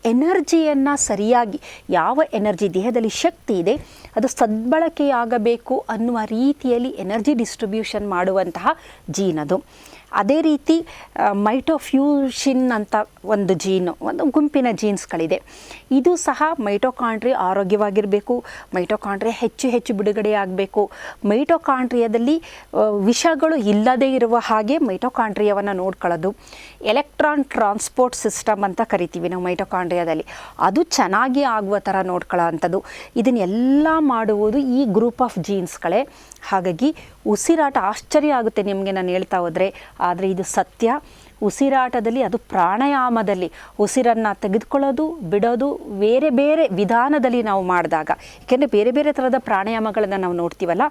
ಎನರ್ಜಿಯನ್ನು ಸರಿಯಾಗಿ, ಯಾವ ಎನರ್ಜಿ, ದೇಹದಲ್ಲಿ ಶಕ್ತಿ ಇದೆ, ಅದು ಸದ್ಬಳಕೆಯಾಗಬೇಕು ಅನ್ನುವ ರೀತಿಯಲ್ಲಿ ಎನರ್ಜಿ ಡಿಸ್ಟ್ರಿಬ್ಯೂಷನ್ ಮಾಡುವಂತಹ ಜೀನ್ ಅದು. ಅದೇ ರೀತಿ ಮೈಟೋಫ್ಯೂಷಿನ್ ಅಂತ ಒಂದು ಜೀನು, ಒಂದು ಗುಂಪಿನ ಜೀನ್ಸ್ಗಳಿದೆ. ಇದು ಸಹ ಮೈಟೋಕಾಂಡ್ರಿ ಆರೋಗ್ಯವಾಗಿರಬೇಕು, ಮೈಟೋಕಾಂಡ್ರಿ ಹೆಚ್ಚು ಹೆಚ್ಚು ಬಿಡುಗಡೆಯಾಗಬೇಕು ಮೈಟೋಕಾಂಡ್ರಿಯದಲ್ಲಿ ವಿಷಗಳು ಇಲ್ಲದೇ ಇರುವ ಹಾಗೆ ಮೈಟೋಕಾಂಡ್ರಿಯವನ್ನು ನೋಡ್ಕೊಳ್ಳೋದು. ಎಲೆಕ್ಟ್ರಾನ್ ಟ್ರಾನ್ಸ್ಪೋರ್ಟ್ ಸಿಸ್ಟಮ್ ಅಂತ ಕರಿತೀವಿ ನಾವು ಮೈಟೊಕಾಂಡ್ರಿಯಾದಲ್ಲಿ. ಅದು ಚೆನ್ನಾಗಿ ಆಗುವ ಥರ ನೋಡ್ಕೊಳ್ಳೋ ಅಂಥದ್ದು. ಇದನ್ನೆಲ್ಲ ಮಾಡುವುದು ಈ ಗ್ರೂಪ್ ಆಫ್ ಜೀನ್ಸ್ಗಳೇ. ಹಾಗಾಗಿ ಉಸಿರಾಟ ಆಶ್ಚರ್ಯ ಆಗುತ್ತೆ ನಿಮಗೆ ನಾನು ಹೇಳ್ತಾ ಹೋದರೆ. ಆದರೆ ಇದು ಸತ್ಯ. ಉಸಿರಾಟದಲ್ಲಿ, ಅದು ಪ್ರಾಣಾಯಾಮದಲ್ಲಿ ಉಸಿರನ್ನು ತೆಗೆದುಕೊಳ್ಳೋದು, ಬಿಡೋದು, ಬೇರೆ ಬೇರೆ ವಿಧಾನದಲ್ಲಿ ನಾವು ಮಾಡಿದಾಗ, ಏಕೆಂದರೆ ಬೇರೆ ಬೇರೆ ಥರದ ಪ್ರಾಣಾಯಾಮಗಳನ್ನು ನಾವು ನೋಡ್ತೀವಲ್ಲ,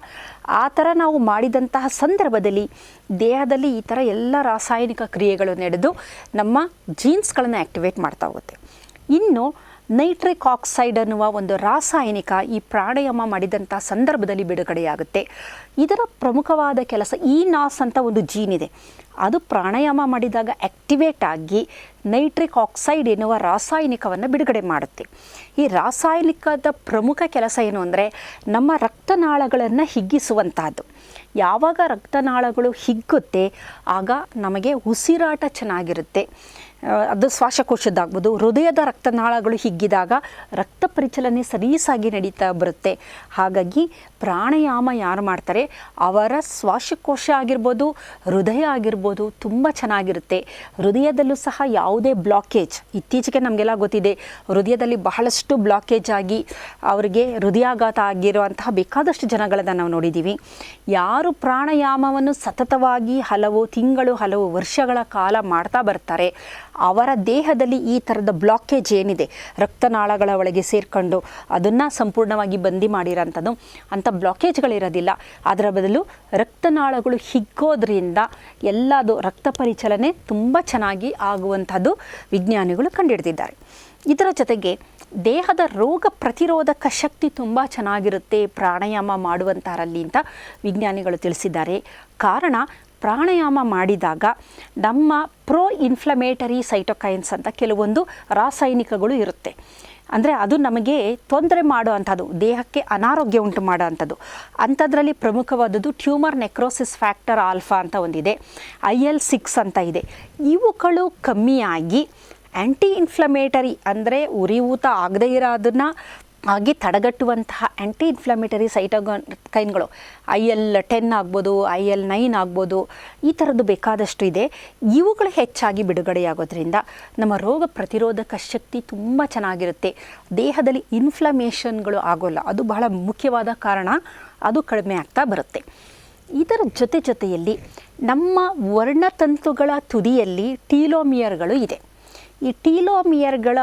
ಆ ಥರ ನಾವು ಮಾಡಿದಂತಹ ಸಂದರ್ಭದಲ್ಲಿ ದೇಹದಲ್ಲಿ ಈ ಥರ ಎಲ್ಲ ರಾಸಾಯನಿಕ ಕ್ರಿಯೆಗಳು ನಡೆದು ನಮ್ಮ ಜೀನ್ಸ್ಗಳನ್ನು ಆ್ಯಕ್ಟಿವೇಟ್ ಮಾಡ್ತಾ ಹೋಗುತ್ತೆ. ಇನ್ನು ನೈಟ್ರಿಕ್ ಆಕ್ಸೈಡ್ ಅನ್ನುವ ಒಂದು ರಾಸಾಯನಿಕ ಈ ಪ್ರಾಣಾಯಾಮ ಮಾಡಿದಂಥ ಸಂದರ್ಭದಲ್ಲಿ ಬಿಡುಗಡೆಯಾಗುತ್ತೆ. ಇದರ ಪ್ರಮುಖವಾದ ಕೆಲಸ ಈ ನಾಸ್ ಅಂತ ಒಂದು ಜೀನ್ ಇದೆ. ಅದು ಪ್ರಾಣಾಯಾಮ ಮಾಡಿದಾಗ ಆಕ್ಟಿವೇಟ್ ಆಗಿ ನೈಟ್ರಿಕ್ ಆಕ್ಸೈಡ್ ಎನ್ನುವ ರಾಸಾಯನಿಕವನ್ನು ಬಿಡುಗಡೆ ಮಾಡುತ್ತೆ. ಈ ರಾಸಾಯನಿಕದ ಪ್ರಮುಖ ಕೆಲಸ ಏನು ಅಂದರೆ ನಮ್ಮ ರಕ್ತನಾಳಗಳನ್ನು ಹಿಗ್ಗಿಸುವಂತಹದ್ದು. ಯಾವಾಗ ರಕ್ತನಾಳಗಳು ಹಿಗ್ಗುತ್ತೆ, ಆಗ ನಮಗೆ ಉಸಿರಾಟ ಚೆನ್ನಾಗಿರುತ್ತೆ. ಅದು ಶ್ವಾಸಕೋಶದ್ದಾಗ್ಬೋದು. ಹೃದಯದ ರಕ್ತನಾಳಗಳು ಹಿಗ್ಗಿದಾಗ ರಕ್ತ ಪರಿಚಲನೆ ಸರೀಸಾಗಿ ನಡೀತಾ ಬರುತ್ತೆ. ಹಾಗಾಗಿ ಪ್ರಾಣಾಯಾಮ ಯಾರು ಮಾಡ್ತಾರೆ? ಅವರ ಶ್ವಾಸಕೋಶ ಆಗಿರ್ಬೋದು, ಹೃದಯ ಆಗಿರ್ಬೋದು ತುಂಬ ಚೆನ್ನಾಗಿರುತ್ತೆ. ಹೃದಯದಲ್ಲೂ ಸಹ ಯಾವುದೇ ಬ್ಲಾಕೇಜ್, ಇತ್ತೀಚೆಗೆ ನಮಗೆಲ್ಲ ಗೊತ್ತಿದೆ, ಹೃದಯದಲ್ಲಿ ಬಹಳಷ್ಟು ಬ್ಲಾಕೇಜ್ ಆಗಿ ಅವರಿಗೆ ಹೃದಯಾಘಾತ ಆಗಿರುವಂತಹ ಬೇಕಾದಷ್ಟು ಜನಗಳನ್ನು ನಾವು ನೋಡಿದ್ದೀವಿ. ಯಾರು ಪ್ರಾಣಾಯಾಮವನ್ನು ಸತತವಾಗಿ ಹಲವು ತಿಂಗಳು, ಹಲವು ವರ್ಷಗಳ ಕಾಲ ಮಾಡ್ತಾ ಬರ್ತಾರೆ ಅವರ ದೇಹದಲ್ಲಿ ಈ ಥರದ ಬ್ಲಾಕೇಜ್ ಏನಿದೆ? ರಕ್ತನಾಳಗಳ ಒಳಗೆ ಸೇರ್ಕೊಂಡು ಅದನ್ನು ಸಂಪೂರ್ಣವಾಗಿ ಬಂದಿ ಮಾಡಿರೋಂಥದ್ದು ಅಂಥ ಬ್ಲಾಕೇಜ್ಗಳಿರೋದಿಲ್ಲ ಅದರ ಬದಲು ರಕ್ತನಾಳಗಳು ಹಿಗ್ಗೋದ್ರಿಂದ ಎಲ್ಲದು ರಕ್ತ ಪರಿಚಲನೆ ತುಂಬ ಚೆನ್ನಾಗಿ ಆಗುವಂಥದ್ದು ವಿಜ್ಞಾನಿಗಳು ಕಂಡುಹಿಡಿದಿದ್ದಾರೆ. ಇದರ ಜೊತೆಗೆ ದೇಹದ ರೋಗ ಪ್ರತಿರೋಧಕ ಶಕ್ತಿ ತುಂಬ ಚೆನ್ನಾಗಿರುತ್ತೆ ಪ್ರಾಣಾಯಾಮ ಮಾಡುವಂತಹರಲ್ಲಿ ಅಂತ ವಿಜ್ಞಾನಿಗಳು ತಿಳಿಸಿದ್ದಾರೆ. ಕಾರಣ ಪ್ರಾಣಾಯಾಮ ಮಾಡಿದಾಗ ನಮ್ಮ ಪ್ರೋ ಇನ್ಫ್ಲಮೇಟರಿ ಸೈಟೊಕೈನ್ಸ್ ಅಂತ ಕೆಲವೊಂದು ರಾಸಾಯನಿಕಗಳು ಇರುತ್ತೆ. ಅಂದರೆ ಅದು ನಮಗೆ ತೊಂದರೆ ಮಾಡುವಂಥದ್ದು, ದೇಹಕ್ಕೆ ಅನಾರೋಗ್ಯ ಉಂಟು ಮಾಡುವಂಥದ್ದು. ಅಂಥದ್ರಲ್ಲಿ ಪ್ರಮುಖವಾದದ್ದು ಟ್ಯೂಮರ್ ನೆಕ್ರೋಸಿಸ್ ಫ್ಯಾಕ್ಟರ್ ಆಲ್ಫಾ ಅಂತ ಒಂದಿದೆ ಐ ಎಲ್ ಸಿಕ್ಸ್ ಅಂತ ಇದೆ. ಇವುಗಳು ಕಮ್ಮಿಯಾಗಿ ಆ್ಯಂಟಿ ಇನ್ಫ್ಲಮೇಟರಿ ಅಂದರೆ ಉರಿಯೂತ ಆಗದೇ ಇರೋದನ್ನು ಆಗಿ ತಡೆಗಟ್ಟುವಂತಹ ಆ್ಯಂಟಿ ಇನ್ಫ್ಲಮೇಟರಿ ಕೈನ್ಗಳು, ಐ ಎಲ್ ಟೆನ್ ಆಗ್ಬೋದು, ಐ ಎಲ್ ನೈನ್ ಆಗ್ಬೋದು, ಈ ಥರದ್ದು ಬೇಕಾದಷ್ಟು ಇದೆ. ಇವುಗಳು ಹೆಚ್ಚಾಗಿ ಬಿಡುಗಡೆಯಾಗೋದ್ರಿಂದ ನಮ್ಮ ರೋಗ ಪ್ರತಿರೋಧಕ ಶಕ್ತಿ ತುಂಬ ಚೆನ್ನಾಗಿರುತ್ತೆ. ದೇಹದಲ್ಲಿ ಇನ್ಫ್ಲಮೇಷನ್ಗಳು ಆಗೋಲ್ಲ. ಅದು ಬಹಳ ಮುಖ್ಯವಾದ ಕಾರಣ. ಅದು ಕಡಿಮೆ ಆಗ್ತಾ ಬರುತ್ತೆ. ಇದರ ಜೊತೆ ಜೊತೆಯಲ್ಲಿ ನಮ್ಮ ವರ್ಣತಂತುಗಳ ತುದಿಯಲ್ಲಿ ಟೀಲೋಮಿಯರ್ಗಳು ಇದೆ. ಈ ಟೀಲೋಮಿಯರ್ಗಳ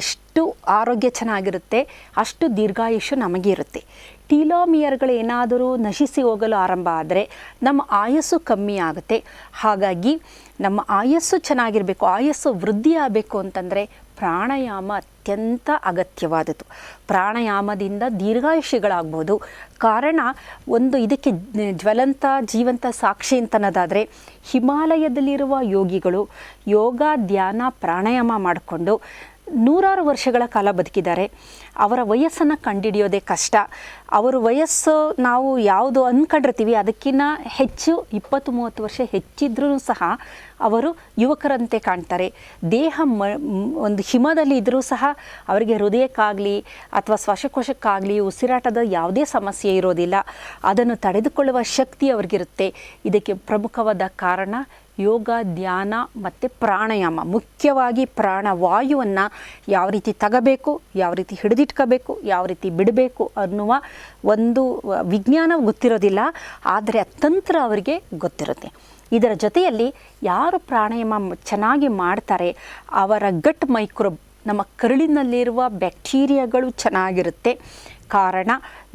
ಎಷ್ಟು ಆರೋಗ್ಯ ಚೆನ್ನಾಗಿರುತ್ತೆ, ಅಷ್ಟು ದೀರ್ಘಾಯುಷ್ಯ ನಮಗೆ ಇರುತ್ತೆ ಟೀಲೋಮಿಯರ್ಗಳು ಏನಾದರೂ ನಶಿಸಿ ಹೋಗಲು ಆರಂಭ ಆದರೆ ನಮ್ಮ ಆಯಸ್ಸು ಕಮ್ಮಿ ಆಗುತ್ತೆ. ಹಾಗಾಗಿ ನಮ್ಮ ಆಯಸ್ಸು ಚೆನ್ನಾಗಿರಬೇಕು, ಆಯಸ್ಸು ವೃದ್ಧಿ ಆಗಬೇಕು ಅಂತಂದರೆ ಪ್ರಾಣಾಯಾಮ ಅತ್ಯಂತ ಅಗತ್ಯವಾದದ್ದು. ಪ್ರಾಣಾಯಾಮದಿಂದ ದೀರ್ಘಾಯುಷಿಗಳಾಗ್ಬೋದು ಕಾರಣ ಒಂದು ಇದಕ್ಕೆ ಜ್ವಲಂತ, ಜೀವಂತ ಸಾಕ್ಷಿ ಅಂತನೋದಾದರೆ ಹಿಮಾಲಯದಲ್ಲಿರುವ ಯೋಗಿಗಳು ಯೋಗ, ಧ್ಯಾನ, ಪ್ರಾಣಾಯಾಮ ಮಾಡಿಕೊಂಡು ನೂರಾರು ವರ್ಷಗಳ ಕಾಲ ಬದುಕಿದ್ದಾರೆ. ಅವರ ವಯಸ್ಸನ್ನು ಕಂಡುಹಿಡಿಯೋದೇ ಕಷ್ಟ. ಅವರ ವಯಸ್ಸು ನಾವು ಯಾವುದು ಅಂದ್ಕೊಂಡಿರ್ತೀವಿ ಅದಕ್ಕಿಂತ ಹೆಚ್ಚು ಇಪ್ಪತ್ತು ಮೂವತ್ತು ವರ್ಷ ಹೆಚ್ಚಿದ್ರೂ ಸಹ ಅವರು ಯುವಕರಂತೆ ಕಾಣ್ತಾರೆ. ದೇಹ ಮ, ಒಂದು ಹಿಮದಲ್ಲಿ ಇದ್ದರೂ ಸಹ ಅವರಿಗೆ ಹೃದಯಕ್ಕಾಗಲಿ ಅಥವಾ ಶ್ವಾಸಕೋಶಕ್ಕಾಗಲಿ ಉಸಿರಾಟದ ಯಾವುದೇ ಸಮಸ್ಯೆ ಇರೋದಿಲ್ಲ. ಅದನ್ನು ತಡೆದುಕೊಳ್ಳುವ ಶಕ್ತಿ ಅವ್ರಿಗಿರುತ್ತೆ. ಇದಕ್ಕೆ ಪ್ರಮುಖವಾದ ಕಾರಣ ಯೋಗ, ಧ್ಯಾನ ಮತ್ತು ಪ್ರಾಣಾಯಾಮ. ಮುಖ್ಯವಾಗಿ ಪ್ರಾಣವಾಯುವನ್ನು ಯಾವ ರೀತಿ ತಗಬೇಕು, ಯಾವ ರೀತಿ ಹಿಡಿದಿಟ್ಕೋಬೇಕು, ಯಾವ ರೀತಿ ಬಿಡಬೇಕು ಅನ್ನುವ ಒಂದು ವಿಜ್ಞಾನ ಗೊತ್ತಿರೋದಿಲ್ಲ, ಆದರೆ ತಂತ್ರ ಅವರಿಗೆ ಗೊತ್ತಿರುತ್ತೆ. ಇದರ ಜೊತೆಯಲ್ಲಿ ಯಾರು ಪ್ರಾಣಾಯಾಮ ಚೆನ್ನಾಗಿ ಮಾಡ್ತಾರೆ, ಅವರ ಗಟ್ ಮೈಕ್ರೋಬ್, ನಮ್ಮ ಕರುಳಿನಲ್ಲಿರುವ ಬ್ಯಾಕ್ಟೀರಿಯಾಗಳು ಚೆನ್ನಾಗಿರುತ್ತೆ ಕಾರಣ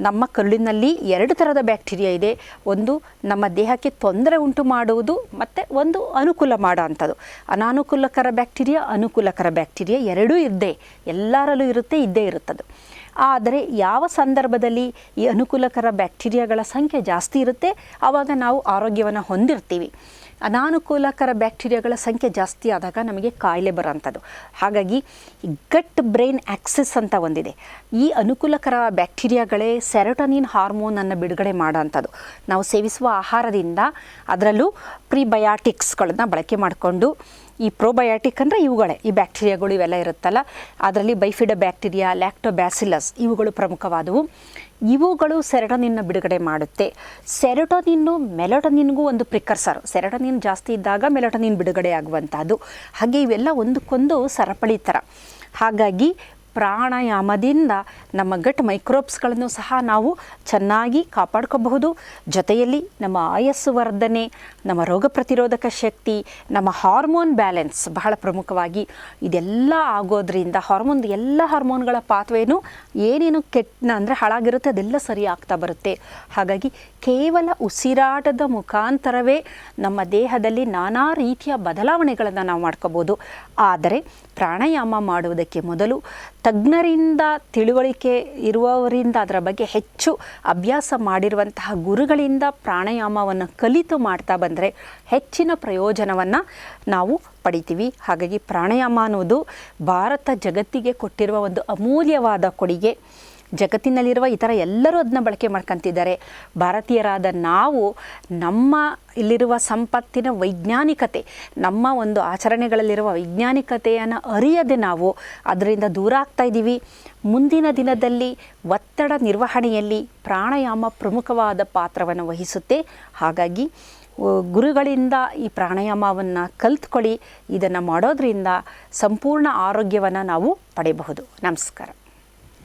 ನಮ್ಮ ಕರುಳಿನಲ್ಲಿ ಎರಡು ಥರದ ಬ್ಯಾಕ್ಟೀರಿಯಾ ಇದೆ. ಒಂದು ನಮ್ಮ ದೇಹಕ್ಕೆ ತೊಂದರೆ ಉಂಟು ಮಾಡುವುದು, ಮತ್ತು ಒಂದು ಅನುಕೂಲ ಮಾಡೋ ಅಂಥದ್ದು ಅನಾನುಕೂಲಕರ ಬ್ಯಾಕ್ಟೀರಿಯಾ, ಅನುಕೂಲಕರ ಬ್ಯಾಕ್ಟೀರಿಯಾ ಎರಡೂ ಇದ್ದೇ, ಎಲ್ಲರಲ್ಲೂ ಇರುತ್ತೆ, ಇದ್ದೇ ಇರುತ್ತದು ಆದರೆ ಯಾವ ಸಂದರ್ಭದಲ್ಲಿ ಈ ಅನುಕೂಲಕರ ಬ್ಯಾಕ್ಟೀರಿಯಾಗಳ ಸಂಖ್ಯೆ ಜಾಸ್ತಿ ಇರುತ್ತೆ ಆವಾಗ ನಾವು ಆರೋಗ್ಯವನ್ನು ಹೊಂದಿರ್ತೀವಿ. ಅನಾನುಕೂಲಕರ ಬ್ಯಾಕ್ಟೀರಿಯಾಗಳ ಸಂಖ್ಯೆ ಜಾಸ್ತಿ ಆದಾಗ ನಮಗೆ ಕಾಯಿಲೆ ಬರೋಂಥದ್ದು ಹಾಗಾಗಿ ಗಟ್ ಬ್ರೈನ್ ಆಕ್ಸೆಸ್ ಅಂತ ಒಂದಿದೆ. ಈ ಅನುಕೂಲಕರ ಬ್ಯಾಕ್ಟೀರಿಯಾಗಳೇ ಸೆರೋಟನಿನ್ ಹಾರ್ಮೋನನ್ನು ಬಿಡುಗಡೆ ಮಾಡೋಂಥದ್ದು ನಾವು ಸೇವಿಸುವ ಆಹಾರದಿಂದ ಅದರಲ್ಲೂ ಪ್ರಿಬಯಾಟಿಕ್ಸ್ಗಳನ್ನು ಬಳಕೆ ಮಾಡಿಕೊಂಡು ಈ ಪ್ರೋಬಯಾಟಿಕ್ ಅಂದರೆ ಇವುಗಳೇ, ಈ ಬ್ಯಾಕ್ಟೀರಿಯಾಗಳು ಇವೆಲ್ಲ ಇರುತ್ತಲ್ಲ, ಅದರಲ್ಲಿ ಬೈಫಿಡ ಬ್ಯಾಕ್ಟೀರಿಯಾ, ಲ್ಯಾಕ್ಟೋಬ್ಯಾಸಿಲಸ್ ಇವುಗಳು ಪ್ರಮುಖವಾದವು. ಇವುಗಳು ಸೆರೆಟನಿನ್ನ ಬಿಡುಗಡೆ ಮಾಡುತ್ತೆ. ಸೆರಟನಿನ್ನು ಮೆಲಟನಿನ್ಗೂ ಒಂದು ಪ್ರಿಕರ್ಸರ್. ಸೆರೆಟನಿನ್ ಜಾಸ್ತಿ ಇದ್ದಾಗ ಮೆಲಟನಿನ್ ಬಿಡುಗಡೆ ಆಗುವಂಥದ್ದು ಹಾಗೆ ಇವೆಲ್ಲ ಒಂದಕ್ಕೊಂದು ಸರಪಳಿ ಥರ ಹಾಗಾಗಿ ಪ್ರಾಣಾಯಾಮದಿಂದ ನಮ್ಮ ಗಟ್ ಮೈಕ್ರೋಬ್ಸ್ಗಳನ್ನು ಸಹ ನಾವು ಚೆನ್ನಾಗಿ ಕಾಪಾಡ್ಕೋಬಹುದು. ಜೊತೆಯಲ್ಲಿ ನಮ್ಮ ಆಯಸ್ಸು ವರ್ಧನೆ, ನಮ್ಮ ರೋಗ ಪ್ರತಿರೋಧಕ ಶಕ್ತಿ, ನಮ್ಮ ಹಾರ್ಮೋನ್ ಬ್ಯಾಲೆನ್ಸ್ ಬಹಳ ಪ್ರಮುಖವಾಗಿ ಇದೆಲ್ಲ ಆಗೋದ್ರಿಂದ ಹಾರ್ಮೋನ್ ಎಲ್ಲ ಹಾರ್ಮೋನ್ಗಳ ಪಾತ್ವೇನು ಏನೇನು ಕೆಟ್ಟ ಅಂದರೆ ಹಾಳಾಗಿರುತ್ತೆ ಅದೆಲ್ಲ ಸರಿ ಆಗ್ತಾ ಬರುತ್ತೆ. ಹಾಗಾಗಿ ಕೇವಲ ಉಸಿರಾಟದ ಮುಖಾಂತರವೇ ನಮ್ಮ ದೇಹದಲ್ಲಿ ನಾನಾ ರೀತಿಯ ಬದಲಾವಣೆಗಳನ್ನು ನಾವು ಮಾಡ್ಕೋಬೋದು ಆದರೆ ಪ್ರಾಣಾಯಾಮ ಮಾಡುವುದಕ್ಕೆ ಮೊದಲು ತಜ್ಞರಿಂದ ತಿಳುವಳಿಕೆ ಇರುವವರಿಂದ ಅದರ ಬಗ್ಗೆ ಹೆಚ್ಚು ಅಭ್ಯಾಸ ಮಾಡಿರುವಂತಹ ಗುರುಗಳಿಂದ ಪ್ರಾಣಾಯಾಮವನ್ನು ಕಲಿತು ಮಾಡ್ತಾ ಬಂದರೆ ಹೆಚ್ಚಿನ ಪ್ರಯೋಜನವನ್ನು ನಾವು ಪಡಿತೀವಿ. ಹಾಗಾಗಿ ಪ್ರಾಣಾಯಾಮ ಅನ್ನೋದು ಭಾರತ ಜಗತ್ತಿಗೆ ಕೊಟ್ಟಿರುವ ಒಂದು ಅಮೂಲ್ಯವಾದ ಕೊಡುಗೆ. ಜಗತ್ತಿನಲ್ಲಿರುವ ಇತರ ಎಲ್ಲರೂ ಅದನ್ನ ಬಳಕೆ ಮಾಡ್ಕೊತಿದ್ದಾರೆ. ಭಾರತೀಯರಾದ ನಾವು ನಮ್ಮ ಇಲ್ಲಿರುವ ಸಂಪತ್ತಿನ ವೈಜ್ಞಾನಿಕತೆ, ನಮ್ಮ ಒಂದು ಆಚರಣೆಗಳಲ್ಲಿರುವ ವೈಜ್ಞಾನಿಕತೆಯನ್ನು ಅರಿಯದೆ ನಾವು ಅದರಿಂದ ದೂರ ಆಗ್ತಾ ಇದ್ದೀವಿ. ಮುಂದಿನ ದಿನದಲ್ಲಿ ಒತ್ತಡ ನಿರ್ವಹಣೆಯಲ್ಲಿ ಪ್ರಾಣಾಯಾಮ ಪ್ರಮುಖವಾದ ಪಾತ್ರವನ್ನು ವಹಿಸುತ್ತೆ. ಹಾಗಾಗಿ ಗುರುಗಳಿಂದ ಈ ಪ್ರಾಣಾಯಾಮವನ್ನು ಕಲ್ತ್ಕೊಳ್ಳಿ. ಇದನ್ನು ಮಾಡೋದ್ರಿಂದ ಸಂಪೂರ್ಣ ಆರೋಗ್ಯವನ್ನು ನಾವು ಪಡೆಯಬಹುದು. ನಮಸ್ಕಾರ.